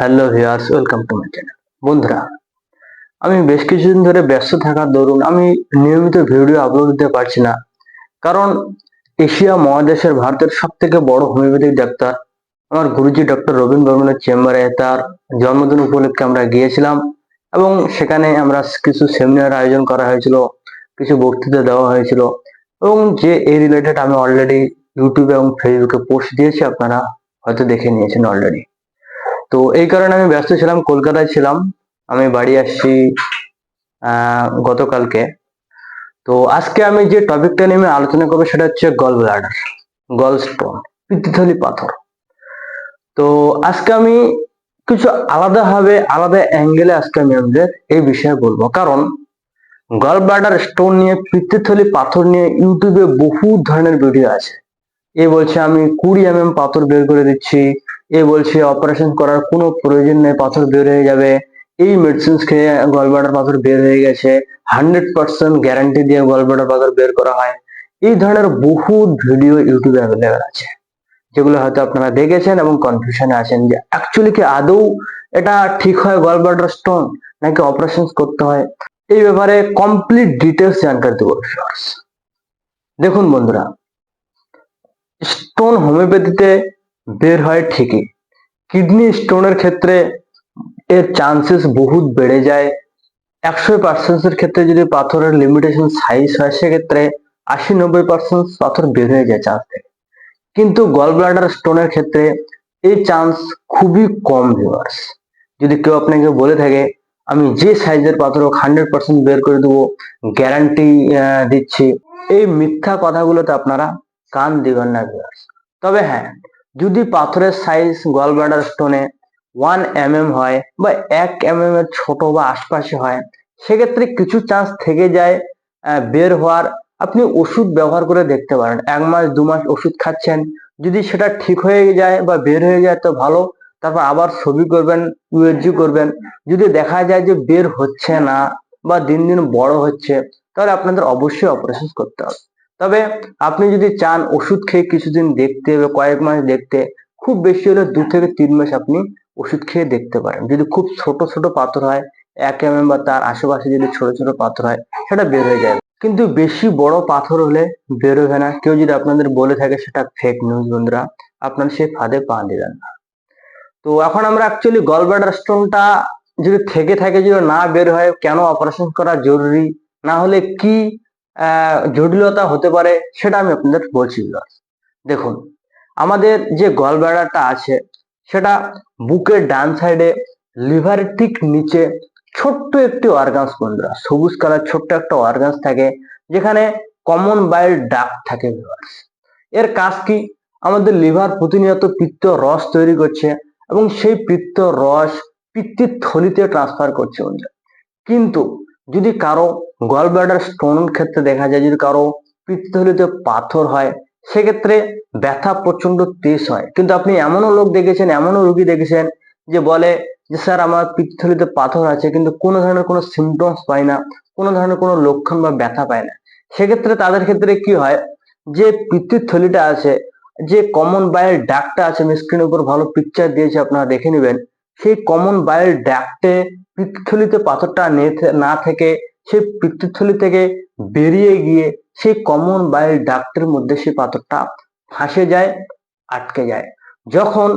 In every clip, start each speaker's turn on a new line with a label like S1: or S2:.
S1: Hello viewers, welcome to my channel. বন্ধুরা, আমি বেশ কিছুদিন ধরে ব্যস্ত থাকার দরুন আমি নিয়মিত ভিডিও আপলোড দিতে পারছি না। কারণ এশিয়া মহাদেশের ভারতের সব থেকে বড় হোমিওপ্যাথিক ডাক্তার আমার গুরুজি ডক্টর রবীন্দ্র বর্মনের চেম্বারে তার জন্মদিন উপলক্ষে আমরা গিয়েছিলাম এবং সেখানে আমরা কিছু সেমিনার আয়োজন করা হয়েছিল, কিছু বক্তৃতা দেওয়া হয়েছিল এবং যে এই রিলেটেড আমি অলরেডি ইউটিউবে এবং ফেসবুকে পোস্ট দিয়েছি, আপনারা হয়তো দেখে নিয়েছেন অলরেডি তো এই কারণে আমি ব্যস্ত ছিলাম, কলকাতায় ছিলাম। আমি বাড়ি আসছি গতকালকে। তো আজকে আমি যে টপিকটা নিয়ে আলোচনা করব সেটা হচ্ছে গল ব্লাডার গল স্টোন পিত্তথলি পাথর। তো আজকে আমি কিছু আলাদাভাবে আলাদা অ্যাঙ্গেলে আজকে আমি আমাদের এই বিষয়ে বলব। কারণ গল ব্লাডার স্টোন নিয়ে, পিত্তথলি পাথর নিয়ে ইউটিউবে বহু ধরনের ভিডিও আছে। এ বলছে আমি কুড়ি এম এম পাথর বের করে দিচ্ছি এ বলছে অপারেশন করার কোনো প্রয়োজন নেই, পাথর বের হয়ে যাবে। এই মেডিসিন খেয়ে গলব্লাডার পাথর বের হয়ে গেছে। হান্ড্রেড পার্সেন্ট গ্যারান্টি দিয়ে গলব্লাডার পাথর বের করা হয়। এই ধরনের বহু ভিডিও ইউটিউবে অ্যাভেলেবেল আছে, যেগুলো হয়তো আপনারা দেখেছেন এবং কনফিউশনে আছেন যে অ্যাকচুয়ালি কি আদৌ এটা ঠিক হয় গলব্লাডার স্টোন নাকি অপারেশন করতে হয়? এই ব্যাপারে কমপ্লিট ডিটেলস জানকার দেবো দেখুন বন্ধুরা স্টোন হোমিওপ্যাথিতে বের হয় ঠিকই। কিডনি স্টোনের ক্ষেত্রে এর চান্সেস বহুত বেড়ে যায়। একশো পার্সেন্টের ক্ষেত্রে যদি পাথরের লিমিটেশন সাইজ হয়, সেক্ষেত্রে আশি নব্বই পার্সেন্ট পাথর বের হয়ে যায় চান্স থেকে। কিন্তু গল ব্লাডার স্টোনের ক্ষেত্রে এই চান্স খুবই কম ভিউয়ার্স যদি কেউ আপনাকে বলে থাকে, আমি যে সাইজের পাথর হান্ড্রেড পার্সেন্ট বের করে দেবো গ্যারান্টি দিচ্ছি। এই মিথ্যা কথাগুলোতে আপনারা কান দিবেন না ভিউয়ার্স তবে হ্যাঁ যদি পাথরের সাইজ গল ব্লাডার স্টোনে ওয়ান এম এম হয় বা এক এম এম এর ছোট বা আশপাশে হয়, সেক্ষেত্রে কিছু চান্স থেকে যায় বের হওয়ার। আপনি ওষুধ ব্যবহার করে দেখতে পারেন। এক মাস, দু মাস ওষুধ খাচ্ছেন। যদি সেটা ঠিক হয়ে যায় বা বের হয়ে যায় তো ভালো। তারপর আবার ছবি করবেন ইউএসজি করবেন। যদি দেখা যায় যে বের হচ্ছে না বা দিন দিন বড় হচ্ছে, তাহলে আপনাদের অবশ্যই অপারেশন করতে হবে। তবে আপনি যদি চান ওষুধ খেয়ে কিছুদিন দেখতে বা কয়েক মাস দেখতে, খুব বেশি হলে দু থেকে তিন মাস আপনি ওষুধ খেয়ে দেখতে পারেন। যদি খুব ছোট ছোট পাথর হয়, এক এম বা তার আশেপাশে যদি ছোট ছোট পাথর হয়, সেটা বের হয়ে যাবে। কিন্তু বেশি বড় পাথর হলে বের হবে না। কেউ যদি আপনাদের বলে থাকে সেটা ফেক নিউজ বন্ধুরা, আপনারা সেই ফাঁদে পা দিবেন না। তো এখন আমরা অ্যাকচুয়ালি গলব্লাডার স্টোনটা যদি থেকে থাকে, যদি না বের হয়, কেন অপারেশন করা জরুরি? না হলে কি জটিলতা হতে পারে, সেটা আমি আপনাদের বলছি। দেখুন, আমাদের যে গলব্লাডারটা আছে, সেটা বুকের ডান সাইডে, লিভারের ঠিক নিচে ছোট্ট একটি অর্গানস বন্ধুরা, সবুজ কালার ছোট্ট একটা অর্গানস থাকে, যেখানে কমন বাইল ডাক থাকে। এর কাজ কি আমাদের লিভার প্রতিনিয়ত পিত্ত রস তৈরি করছে এবং সেই পিত্ত রস পিত্তির থলিতে ট্রান্সফার করছে কিন্তু যদি কারও গল ব্লাডার স্টোন ক্ষেত্রে দেখা যায় যদি কারও পিত্তথলিতে পাথর হয়, সেক্ষেত্রে ব্যথা প্রচণ্ড তেজ হয়। কিন্তু আপনি এমনও লোক দেখেছেন, এমনও রোগী দেখেছেন যে বলে যে, স্যার, আমার পিত্তথলিতে পাথর আছে, কিন্তু কোনো ধরনের কোনো সিমটমস পায় না, কোনো ধরনের কোনো লক্ষণ বা ব্যথা পায় না। সেক্ষেত্রে তাদের ক্ষেত্রে কি হয়, যে পিত্তির থলিটা আছে, যে কমন বায়ের ডাকটা আছে, আমি স্ক্রিনের উপর ভালো পিকচার দিয়েছি, আপনারা দেখে নেবেন, সেই কমন বায়ের ডাকটে পিত্তথলিতে পাথরটা না থেকে সেই পিত্তথলি থেকে বেরিয়ে গিয়ে সেই কমন বায়ের ডাক্টের মধ্যে সেই পাথরটা ফাঁসে যায়, আটকে যায়। যখন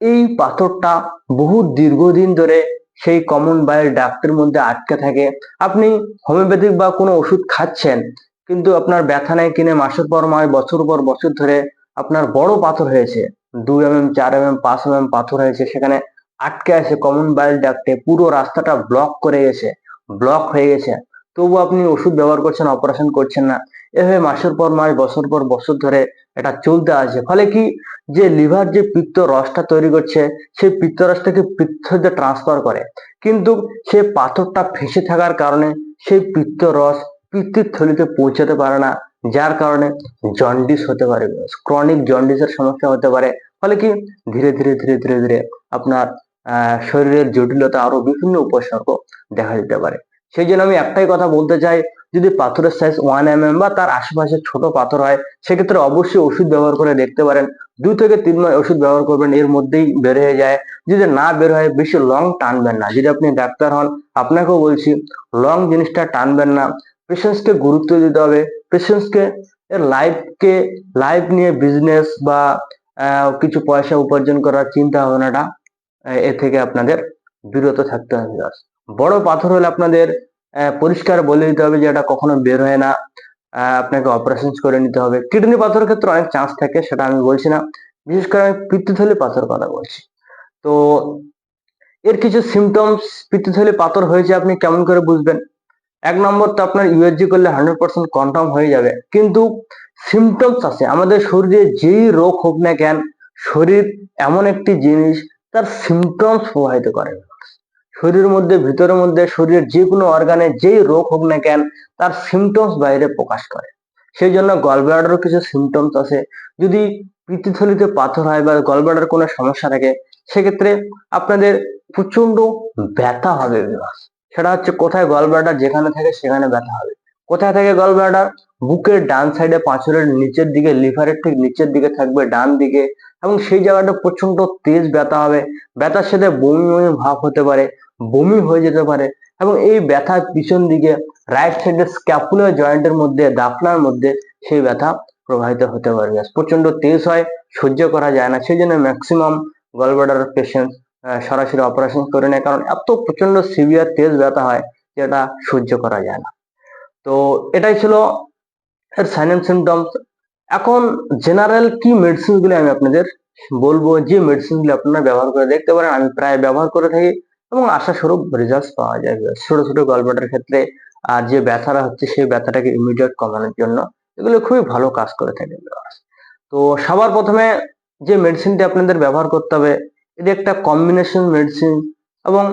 S1: এই পাথরটা বহু দীর্ঘদিন ধরে সেই কমন বায়ের ডাক্টের মধ্যে আটকে থাকে, আপনি হোমিওপ্যাথিক বা কোনো ওষুধ খাচ্ছেন, কিন্তু আপনার ব্যথা নেই, কিনে মাসের পর মাস, বছর পর বছর ধরে আপনার বড় পাথর হয়েছে, দুই এম এম চার এম এম পাঁচ এম এম পাথর হয়েছে, সেখানে আটকে আছে কমন বাইল ডাক্টে পুরো রাস্তাটা ব্লক করে গেছে। ব্লক হয়ে গেছে। তবু আপনি ওষুধ ব্যবহার করছেন অপারেশন করছেন না। এভাবে মাসের পর মাস, বছর পর বছর ধরে এটা চলতে আছে ফলে কি? যে লিভার যে পিত্ত রসটা তৈরি করছে, সেই পিত্ত রসটাকে পিত্ততে ট্রান্সফার করে। কিন্তু সে পাথরটা ফেসে থাকার কারণে সেই পিত্ত রস পিত্তির থলিতে পৌঁছাতে পারে না। যার কারণে জন্ডিস হতে পারে ক্রনিক জন্ডিসের সমস্যা হতে পারে। ফলে কি? ধীরে ধীরে ধীরে ধীরে ধীরে আপনার শরীরের জটিলতা আরও বিভিন্ন উপসর্গ দেখা দিতে পারে। সেই জন্য আমি একটাই কথা বলতে চাই, যদি পাথরের সাইজ ওয়ান এম এম বা তার আশেপাশে ছোট পাথর হয়, সেক্ষেত্রে অবশ্যই ওষুধ ব্যবহার করে দেখতে পারেন। দুই থেকে তিন মাস ওষুধ ব্যবহার করবেন, এর মধ্যেই বের হয়ে যায়। যদি না বের হয়, বেশি লং টানবেন না। যদি আপনি ডাক্তার হন, আপনাকেও বলছি লং জিনিসটা টানবেন না। পেশেন্টসকে গুরুত্ব দিতে হবে। পেশেন্টসকে এর লাইফকে লাইফ নিয়ে বিজনেস বা কিছু পয়সা উপার্জন করার চিন্তা ভাবনাটা এ থেকে আপনাদের বিরত থাকতে হবে। বড় পাথর হলে আপনাদের পরিষ্কার বলে দিতে হবে যে এটা কখনো বের হয় না। আপনাকে অপারেশন করে নিতে হবে। কিডনি পাথরের ক্ষেত্রে অনেক চান্স থাকে, সেটা আমি বলছি না। বিশেষ করে আমি পিত্তথলি পাথর কথা বলছি। তো, এর কিছু সিমটমস পিত্তথলি পাথর হয়েছে আপনি কেমন করে বুঝবেন? এক নম্বর তো আপনার ইউএসজি করলে হান্ড্রেড পার্সেন্ট কনফার্ম হয়ে যাবে। কিন্তু সিমটমস আছে। আমাদের শরীরে যেই রোগ হোক না কেন, শরীর এমন একটি জিনিস তার সিমটমস প্রভাবিত করে। শরীরের মধ্যে, ভিতরের মধ্যে, শরীরের যে কোনো অর্গানে যেই রোগ হোক না কেন, তার সিমটমস বাইরে প্রকাশ করে। সেই জন্য গলব্লাডারও কিছু সিমটমস আছে। যদি পিত্তথলিতে পাথর হয় বা গলব্লাডার কোনো সমস্যা থাকে, সেক্ষেত্রে আপনাদের প্রচণ্ড ব্যথা হবে সেটা হচ্ছে কোথায় গলব্লাডার যেখানে থাকে, সেখানে ব্যথা হবে। কোথায় থাকে গলব্লাডার বুকের ডান সাইডে পাঁচরের নিচের দিকে, লিভারের ঠিক নিচের দিকে থাকবে ডান দিকে এবং সেই জায়গাটা প্রচণ্ড তেজ ব্যথা হবে। ব্যথার সাথে বমি বমি ভাব হতে পারে, বমি হয়ে যেতে পারে এবং এই ব্যথার পিছন দিকে রাইট সাইডের স্ক্যাপুলার জয়েন্টের মধ্যে, দাফনার মধ্যে সেই ব্যথা প্রবাহিত হতে পারে। প্রচণ্ড তেজ হয়, সহ্য করা যায় না। সেই জন্য ম্যাক্সিমাম গলব্লাডার পেশেন্ট সরাসরি অপারেশন করে নেয় কারণ এত প্রচণ্ড সিভিয়ার তেজ ব্যথা হয় যেটা সহ্য করা যায় না। তো এটাই ছিল এর সাইন অ্যান্ড সিমটমস এখন জেনারেল কি মেডিসিন গুলি আমি আপনাদের বলব, যে মেডিসিন গুলি আপনারা ব্যবহার করে দেখতে পারেন, আমি প্রায় ব্যবহার করে থাকি এবং আশাস্বরূপ রেজাল্ট পাওয়া যায়। ছোট ছোট গলব্লাডার ক্ষেত্রে আর যে ব্যথাটা হচ্ছে, সেই ব্যথাটাকে ইমিডিয়েট কমানোর জন্য এগুলো খুবই ভালো কাজ করে থাকে। তো সবার প্রথমে যে মেডিসিনটি আপনাদের ব্যবহার করতে হবে, এটি একটা কম্বিনেশন মেডিসিন এবং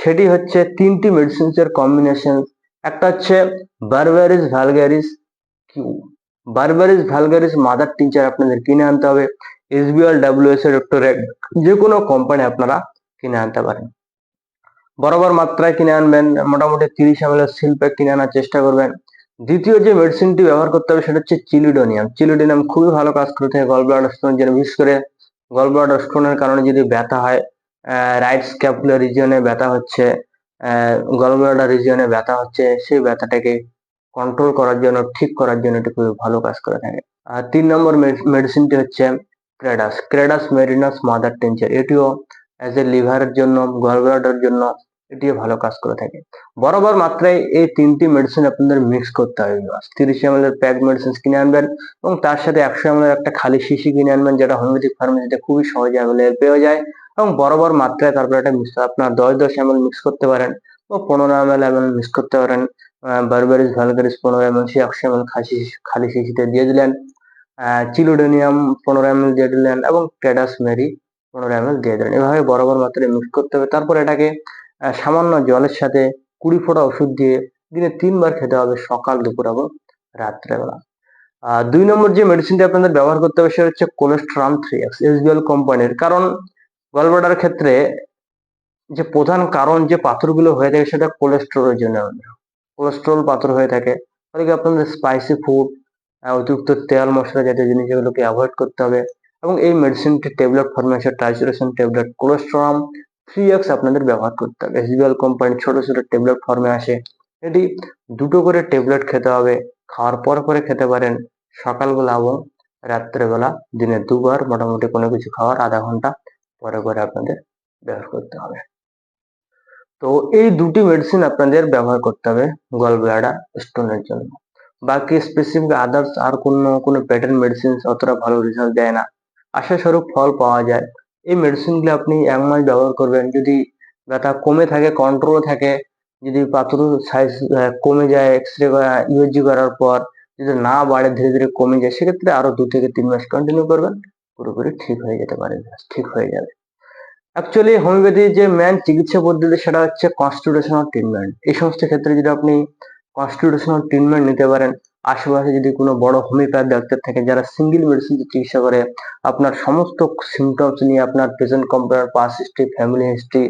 S1: সেটি হচ্ছে তিনটি মেডিসিনস এর কম্বিনেশন একটা হচ্ছে berberis vulgaris Q berberis vulgaris mother tincture আপনাদের কিনে আনতে হবে। এসবিআর ডাব্লিউএস এর যে কোনো কোম্পানি আপনারা কিনে আনতে পারেন। বরাবর মাত্রায় কিনে আনবেন, মোটামুটি তিরিশ এম প্যাক কিনে আনার চেষ্টা করবেন। দ্বিতীয় যে মেডিসিনটি ব্যবহার করতে হবে সেটা হচ্ছে চিলিডোনিয়াম চিলিডোনিয়াম খুবই ভালো কাজ করে থাকে গল ব্লাড স্টোনের জন্য বিশেষ করে গল ব্লাড স্টোনের কারণে যদি ব্যথা হয় রাইট স্ক্যাপুলার রিজিয়নে ব্যথা হচ্ছে গল ব্লাডার রিজিয়নে ব্যথা হচ্ছে, সেই ব্যথাটাকে কন্ট্রোল করার জন্য, ঠিক করার জন্য এটি খুবই ভালো কাজ করে থাকে। আর তিন নম্বর মেডিসিনটি হচ্ছে ক্রেডাস ক্রেডাস মেরিনাস মাদার টেনচার এটিও অ্যাজ এ লিভারের জন্য গলব্লাডার জন্য এটিও ভালো কাজ করে থাকে। বরাবর মাত্রায় এই তিনটি মেডিসিন আপনাদের মিক্স করতে হবে তিরিশ এম এর প্যাক মেডিসিন কিনে আনবেন এবং তার সাথে একশো এম একটা খালি শিশি কিনে আনবেন, যেটা হোমিওপ্যাথিক ফার্মেসিতে খুবই সহজে অ্যাভেলেবল পেয়ে যায়। এবং বরাবর মাত্রায় তারপরে এটা মিক্স আপনার দশ দশ এম মিক্স করতে পারেন ও পনেরো এম এল মিক্স করতে পারেন। বারবারিস ভ্যালগারিস পনেরো এম এল একশো এম এল খাসি, খালি শিশিতে দিয়ে দিলেন। চিলোডোনিয়াম পনেরো এম দিয়ে দিলেন এবং ক্যাডাস মেরি পনেরো এম দিয়ে দিলেন। এভাবে বরাবর মাত্রায় মিক্স করতে হবে। তারপর এটাকে সামান্য জলের সাথে কুড়ি ফোঁটা ওষুধ দিয়ে দিনে তিনবার খেতে হবে সকাল, দুপুর এবং রাত্রেবেলা। দুই নম্বর যে মেডিসিনটি আপনাদের ব্যবহার করতে হবে, সেটা হচ্ছে কোলেস্ট্রাম থ্রি এক্স এসবিএল কোম্পানির কারণ গলব্লাডার ক্ষেত্রে যে প্রধান কারণ যে পাথরগুলো হয়ে থাকে সেটা কোলেস্ট্রলের জন্য কোলেস্ট্রল পাথর হয়ে থাকে। ফলে আপনাদের স্পাইসি ফুড অতিরিক্ত তেল মশলা জাতীয় জিনিস এগুলোকে অ্যাভয়েড করতে হবে এবং এই মেডিসিনটি ট্যাবলেট ফর্মে আছে ট্রাইসোরেশন ট্যাবলেট কোলেস্ট্রম থ্রি এক্স আপনাদের ব্যবহার করতে হবে। এসবিএল কোম্পানির ছোট ছোট ট্যাবলেট ফর্মে আসে। এটি দুটো করে ট্যাবলেট খেতে হবে, খাওয়ার পর পরে খেতে পারেন সকালবেলা এবং রাত্রেবেলা। দিনে দুবার মোটামুটি কোনো কিছু খাওয়ার আধা ঘণ্টা পরে পরে আপনাদের ব্যবহার করতে হবে। তো এই দুটি মেডিসিন আপনাদের ব্যবহার করতে হবে গল ব্লাডার স্টোনের জন্য। বাকি স্পেসিফিক আদার্স আর কোনো কোনো প্যাটার্ন মেডিসিন অতটা ভালো রেজাল্ট দেয় না। আশাস্বরূপ ফল পাওয়া যায়। এই মেডিসিনগুলো আপনি এক মাস ব্যবহার করবেন। যদি ব্যথা কমে থাকে কন্ট্রোল থাকে, যদি পাথর সাইজ কমে যায় এক্স রে করা ইউএসজি করার পর যদি না বাড়ে, ধীরে ধীরে কমে যায়, সেক্ষেত্রে আরও দু থেকে তিন মাস কন্টিনিউ করবেন। পুরোপুরি ঠিক হয়ে যেতে পারে ঠিক হয়ে যাবে। অ্যাকচুয়ালি হোমিওপ্যাথির যে মেন চিকিৎসা পদ্ধতি সেটা হচ্ছে কনস্টিটিউশনাল ট্রিটমেন্ট এই সমস্ত ক্ষেত্রে যদি আপনি কনস্টিটিউশনাল ট্রিটমেন্ট নিতে পারেন, আশেপাশে যদি কোনো বড় হোমিওপ্যাথ ডাক্তার থাকে যারা সিঙ্গেল মেডিসিন চিকিৎসা করে, আপনার সমস্ত সিমটমস নিয়ে আপনার present computer past history family history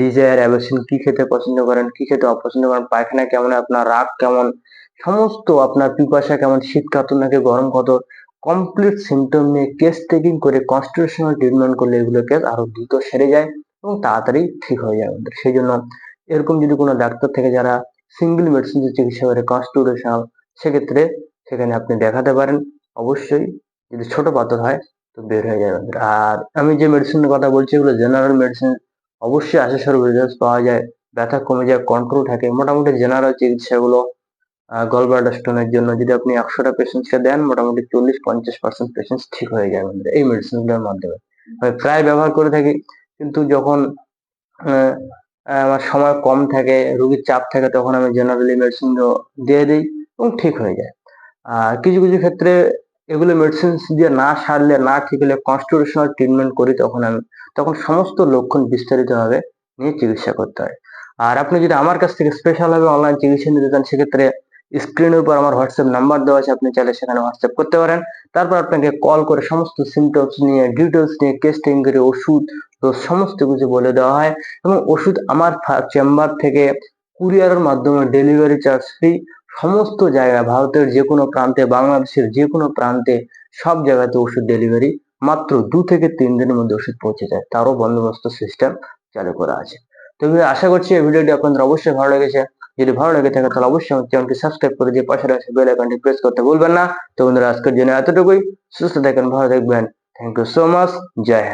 S1: desire aversion কি খেতে পছন্দ করেন, কি খেতে অপছন্দ করেন, পায়খানা কেমন, আপনার রাগ কেমন, সমস্ত আপনার পিপাসা কেমন শীত কাতর নাকি গরম কত কমপ্লিট সিমটম নিয়ে কেস টেকিং করে কনস্টিটিউশনাল ট্রিটমেন্ট করলে এগুলো কেস আরও দ্রুত সেরে যায় এবং তাড়াতাড়ি ঠিক হয়ে যায় আমাদের। সেই জন্য এরকম যদি কোনো ডাক্তার থেকে যারা সিঙ্গেল মেডিসিন চিকিৎসা করে কনস্টিটিউশনাল সেক্ষেত্রে সেখানে আপনি দেখাতে পারেন। অবশ্যই যদি ছোট পাথর হয় তো বের হয়ে যাবে আমাদের। আর আমি যে মেডিসিনের কথা বলছি এগুলো জেনারেল মেডিসিন অবশ্যই আশা রেজাল্ট পাওয়া যায়, ব্যথা কমে যায় কন্ট্রোল থাকে। মোটামুটি জেনারেল চিকিৎসাগুলো গলব্লাডার স্টোনের জন্য যদি আপনি একশোটা পেশেন্টকে দেন, মোটামুটি চল্লিশ পঞ্চাশ পার্সেন্ট পেশেন্ট ঠিক হয়ে যায় আমাদের এই মেডিসিনগুলোর মাধ্যমে। আমি প্রায় ব্যবহার করে থাকি, কিন্তু যখন আমার সময় কম থাকে, রুগীর চাপ থাকে, তখন আমি জেনারেলি মেডিসিন দিয়ে দিই এবং ঠিক হয়ে যায়। আর কিছু কিছু ক্ষেত্রে এগুলো মেডিসিন দিয়ে না সারলে, না ঠিক হলে কনস্টিটিউশনাল ট্রিটমেন্ট করি, তখন আমি, তখন সমস্ত লক্ষণ বিস্তারিতভাবে নিয়ে চিকিৎসা করতে হয়। আর আপনি যদি আমার কাছ থেকে স্পেশাল ভাবে অনলাইন চিকিৎসা নিতে চান, সেক্ষেত্রে স্ক্রিনের উপর আমার হোয়াটসঅ্যাপ নাম্বার দেওয়া আছে, আপনি চাইলে সেখানে হোয়াটসঅ্যাপ করতে পারেন। তারপর আপনাকে কল করে সমস্ত সিমটমস নিয়ে ডিটেলস নিয়ে টেস্টিং করে ওষুধ, তো সমস্ত কিছু বলে দেওয়া হয়। এবং ওষুধ আমার চেম্বার থেকে কুরিয়ারের মাধ্যমে ডেলিভারি চার্জ ফ্রি সমস্ত জায়গায়, ভারতের যে কোনো প্রান্তে, বাংলাদেশের যে কোনো প্রান্তে সব জায়গাতে ওষুধ ডেলিভারি মাত্র দু থেকে তিন দিনের মধ্যে ওষুধ পৌঁছে যায়। তারও বন্দোবস্ত সিস্টেম চালু করা আছে। তো আশা করছি এই ভিডিওটি আপনাদের অবশ্যই ভালো লেগেছে। যদি ভালো লেগে থাকে তাহলে অবশ্যই আমার চ্যানেলটি সাবস্ক্রাইব করে দিয়ে পাশে রয়েছে বেল আইকনটি প্রেস করতে ভুলবেন না তো বন্ধুরা আজকের জন্য এতটুকুই সুস্থ থাকেন ভালো থাকবেন থ্যাংক ইউ সো মাচ জয় হিন্দ